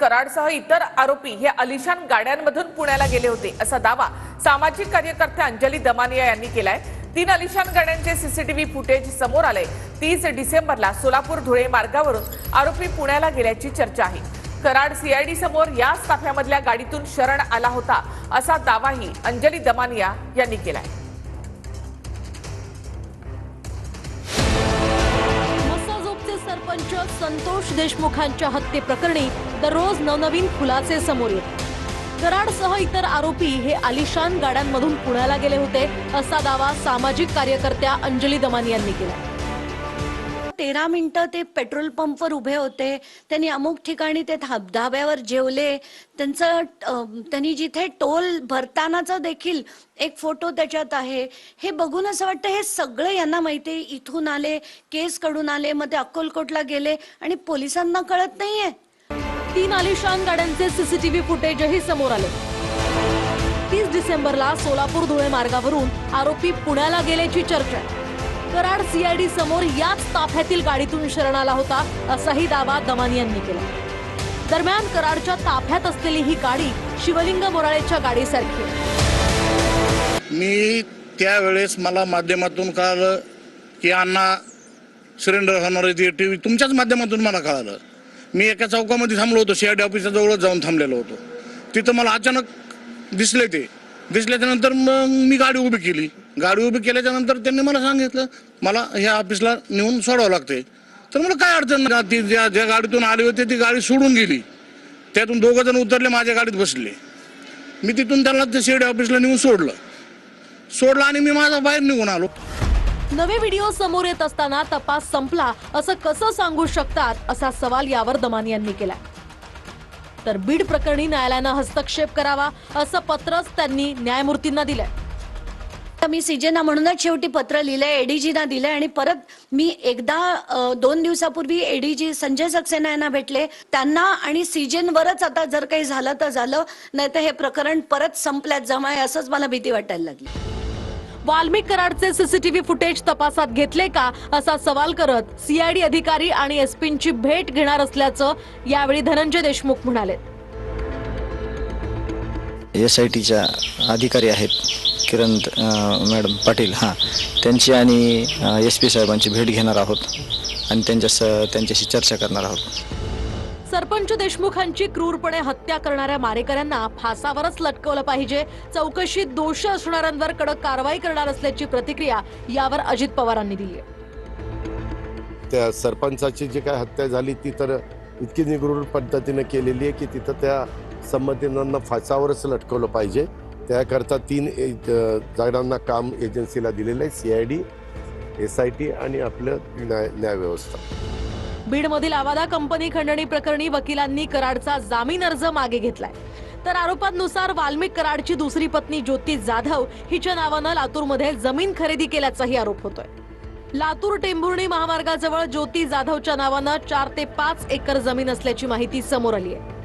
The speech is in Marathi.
कराडसह इतर आरोपी हे अलिशान गाड्यांमधून पुण्याला गेले होते असा दावा सामाजिक कार्यकर्त्या अंजली दमानिया यांनी केलाय. तीन अलिशान गाड्यांचे सीसीटीव्ही फुटेज समोर आले तीस डिसेंबरला सोलापूर धुळे मार्गावरून आरोपी पुण्याला गेल्याची चर्चा आहे. कराड सीआयडी समोर याच ताफ्यामधल्या गाडीतून शरण आला होता असा दावाही अंजली दमानिया यांनी केलाय. सरपंच संतोष देशमुखांच्या हत्येप्रकरणी दररोज नवनवीन खुलासे समोर येत. कराडसह इतर आरोपी हे आलिशान गाड्यांमधून पुण्याला गेले होते असा दावा सामाजिक कार्यकर्त्या अंजली दमानी यांनी केला. तेरा मिनिटं ते पेट्रोल पंपवर उभे होते. त्यांनी अमुक ठिकाणी ते धाब- धाब्यावर जेवले. त्यांचं त्यांनी जिथे टोल भरतानाचा देखील एक फोटो त्याच्यात आहे. हे बघून असं वाटतं हे सगळं यांना माहिती आहे. इथून आले केस कडून आले मग ते अक्कलकोटला गेले आणि पोलिसांना कळत नाहीये. तीन आलिशान गाड्यांचे सीसीटीव्ही फुटेजही समोर आले. तीस डिसेंबरला सोलापूर धुळे मार्गावरून आरोपी पुण्याला गेल्याची चर्चा आहे. कराड सीआयडी समोर याच ताफ्यातील गाडीतून शरण आला होता असाही दावा दमानी यांनी केला. दरम्यान कराडच्या ताफ्यात असलेली ही गाडी शिवलिंग मोराळेच्या गाडीसारखी मी त्यावेळेस मला माध्यमातून कळालं की अण्णा सिलेंडर होणार आहे टी व्ही तुमच्याच माध्यमातून मला कळालं. मी एका चौकामध्ये थांबलो होतो सीआयडी ऑफिसच्या जवळच जाऊन थांबलेलो होतो. तिथं मला अचानक दिसले ते. दिसल्याच्या नंतर मग मी गाडी उभी केली. गाडी उभी केल्याच्यानंतर त्यांनी मला सांगितलं मला ह्या ऑफिसला नेऊन सोडावं लागते तर मला काय अडचण नाही. ती ज्या ज्या गाडीतून आली होती ती गाडी सोडून गेली. त्यातून दोघं जण उतरले माझ्या गाडीत बसले. मी तिथून त्यांना ते सीआयडी ऑफिसला नेऊन सोडलं. सोडला आणि मी माझा बाहेर निघून आलो. नवे व्हिडिओ समोर येत असताना तपास संपला असं कसं सांगू शकतात असा सवाल यावर दमानी यांनी केला तर बीड प्रकरणी न्यायालयानं हस्तक्षेप करावा असं पत्रच त्यांनी न्यायमूर्तींना दिलंय. तर मी सीजेना म्हणूनच शेवटी पत्र लिहिलंय एडीजीना दिलंय आणि परत मी एकदा दोन दिवसापूर्वी एडीजी संजय सक्सेना यांना भेटले. त्यांना आणि सीजेनवरच आता जर काही झालं तर झालं नाही तर हे प्रकरण परत संपल्यात जमा आहे असंच मला भीती वाटायला लागली. वाल्मिक कराडचे सीसीटीव्ही फुटेज तपासात घेतले का असा सवाल करत सीआयडी अधिकारी आणि एसपींची भेट घेणार असल्याचं यावेळी धनंजय देशमुख म्हणाले. एस आय टीच्या अधिकारी आहेत किरण मॅडम पाटील हां. त्यांची आणि एस पी साहेबांची भेट घेणार आहोत आणि त्यांच्या स त्यांच्याशी चर्चा करणार आहोत. सरपंच देशमुखांची क्रूरपणे हत्या करणाऱ्या मारेकऱ्यांना फासावरच लटकवलं पाहिजे. चौकशीत दोष असणाऱ्यांवर कडक कारवाई करणार असल्याची प्रतिक्रिया यावर अजित पवारांनी दिली आहे. त्या सरपंचाची जी काय हत्या झाली ती तर इतकी निगृढ पद्धतीने केलेली आहे की तिथं त्या संबंधितांना फासावरच लटकवलं पाहिजे. त्याकरता तीन ए- जणांना काम एजन्सीला दिलेलं आहे C I D S I T आणि आपलं न्याय न्यायव्यवस्था बीडमधील आवादा कंपनी खंडणी प्रकरणी वकिलांनी कराडचा जामीन अर्ज मागे घेतलाय. तर आरोपांनुसार वाल्मिक कराडची दुसरी पत्नी ज्योती जाधव हिच्या नावानं लातूरमध्ये जमीन खरेदी केल्याचाही आरोप होतोय. लातूर टेंभुर्णी महामार्गाजवळ ज्योती जाधवच्या नावानं चार ते पाच एकर जमीन असल्याची माहिती समोर आली आहे.